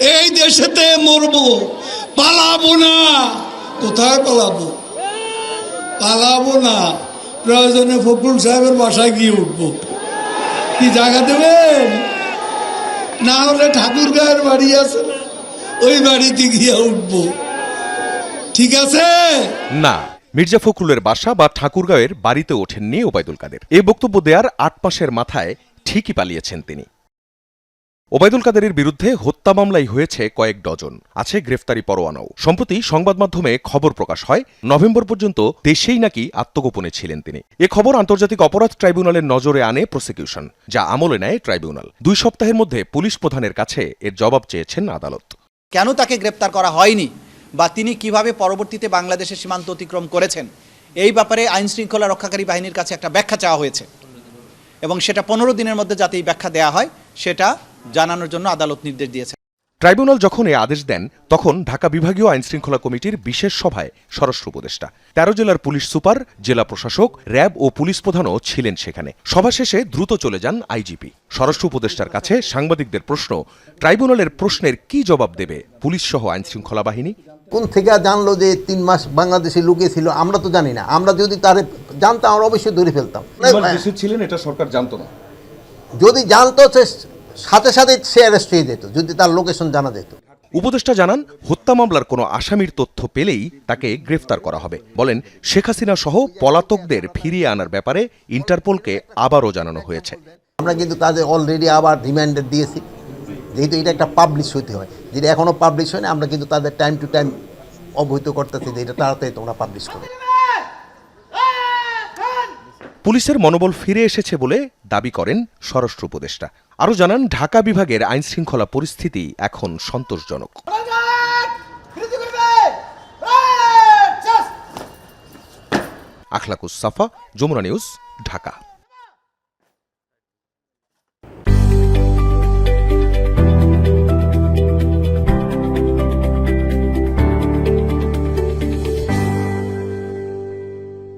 এই দেশেতে মরবো। পালাবো না। কোথায় পালাবো? পালাবো না। প্রয়োজনে ফখরুল সাহেবের বাসায় গিয়ে উঠবো। কি জায়গা দেবেন? না হলে ঠাকুর গায়ের বাড়ি আছে ওই বাড়িতে গিয়ে উঠবো। ঠিক আছে? না, মির্জা ফখরুলের বাসা বা ঠাকুরগাঁওয়ের বাড়িতে ওঠেননি ওবায়দুল কাদের। এই বক্তব্য দেওয়ার আট মাসের মাথায় ঠিকই পালিয়েছেন তিনি। ওবায়দুল কাদেরের বিরুদ্ধে হত্যা মামলাই হয়েছে কয়েক ডজন। আছে গ্রেফতারি পরোয়ানাও। সম্প্রতি সংবাদ মাধ্যমে খবর প্রকাশ হয়, নভেম্বর পর্যন্ত দেশেই নাকি আত্মগোপনে ছিলেন তিনি। এ খবর আন্তর্জাতিক অপরাধ ট্রাইব্যুনালের নজরে আনে প্রসিকিউশন, যা আমলে নেয় ট্রাইব্যুনাল। দুই সপ্তাহের মধ্যে পুলিশ প্রধানের কাছে এর জবাব চেয়েছেন আদালত। কেন তাকে গ্রেপ্তার করা হয়নি বা তিনি কীভাবে পরবর্তীতে বাংলাদেশের সীমান্ত অতিক্রম করেছেন? এই ব্যাপারে আইন শৃঙ্খলা রক্ষাকারী বাহিনীর কাছে একটা ব্যাখ্যা চাওয়া হয়েছে। এবং সেটা পনেরো দিনের মধ্যে যাতে এই ব্যাখ্যা দেওয়া হয়, সেটা জানানোর জন্য আদালত নির্দেশ দিয়েছে। ট্রাইব্যুনাল যখন এ আদেশ দেন তখন ঢাকা বিভাগীয় আইনশৃঙ্খলা কমিটির বিশেষ সভায় স্বরাষ্ট্র উপদেষ্টা। তেরো জেলার পুলিশ সুপার জেলা প্রশাসক র্যাব ও পুলিশ প্রধানও ছিলেন সেখানে। সভা শেষে দ্রুত চলে যান আইজিপি। স্বরাষ্ট্র উপদেষ্টার কাছে সাংবাদিকদের প্রশ্ন ট্রাইব্যুনালের প্রশ্নের কি জবাব দেবে পুলিশ সহ আইনশৃঙ্খলা বাহিনী? কোন থেকে জানলো যে তিন মাস বাংলাদেশে লুকিয়েছিল আমরা তো জানি না। আমরা যদি তারে জানতাম আমরা অবশ্যই ধরে ফেলতাম। ছিলেন এটা সরকার জানতো না। যদি জানতো সাথে সাথে সে অ্যারেস্ট হয়ে যেত যদি তার লোকেশন জানা যেত। উপদেষ্টা জানান হত্যা মামলার কোনো আসামির তথ্য পেলেই তাকে গ্রেফতার করা হবে। বলেন শেখ হাসিনা সহ পলাতকদের ফিরিয়ে আনার ব্যাপারে ইন্টারপোলকে আবারও জানানো হয়েছে। আমরা কিন্তু তাদের অলরেডি আবার রিমাইন্ডার দিয়েছি। যেহেতু এটা একটা পাবলিশ হতে হয়। যেটা এখনও পাবলিশ হয়নি আমরা কিন্তু তাদের টাইম টু টাইম অবহিত করতেছি যে এটা তাড়াতাড়ি তোমরা পাবলিশ করো। পুলিশের মনোবল ফিরে এসেছে বলে দাবি করেন স্বরাষ্ট্র উপদেষ্টা। আরও জানান, ঢাকা বিভাগের আইনশৃঙ্খলা পরিস্থিতি এখন সন্তোষজনক। আখলাকুস সাফা, যমুনা নিউজ, ঢাকা।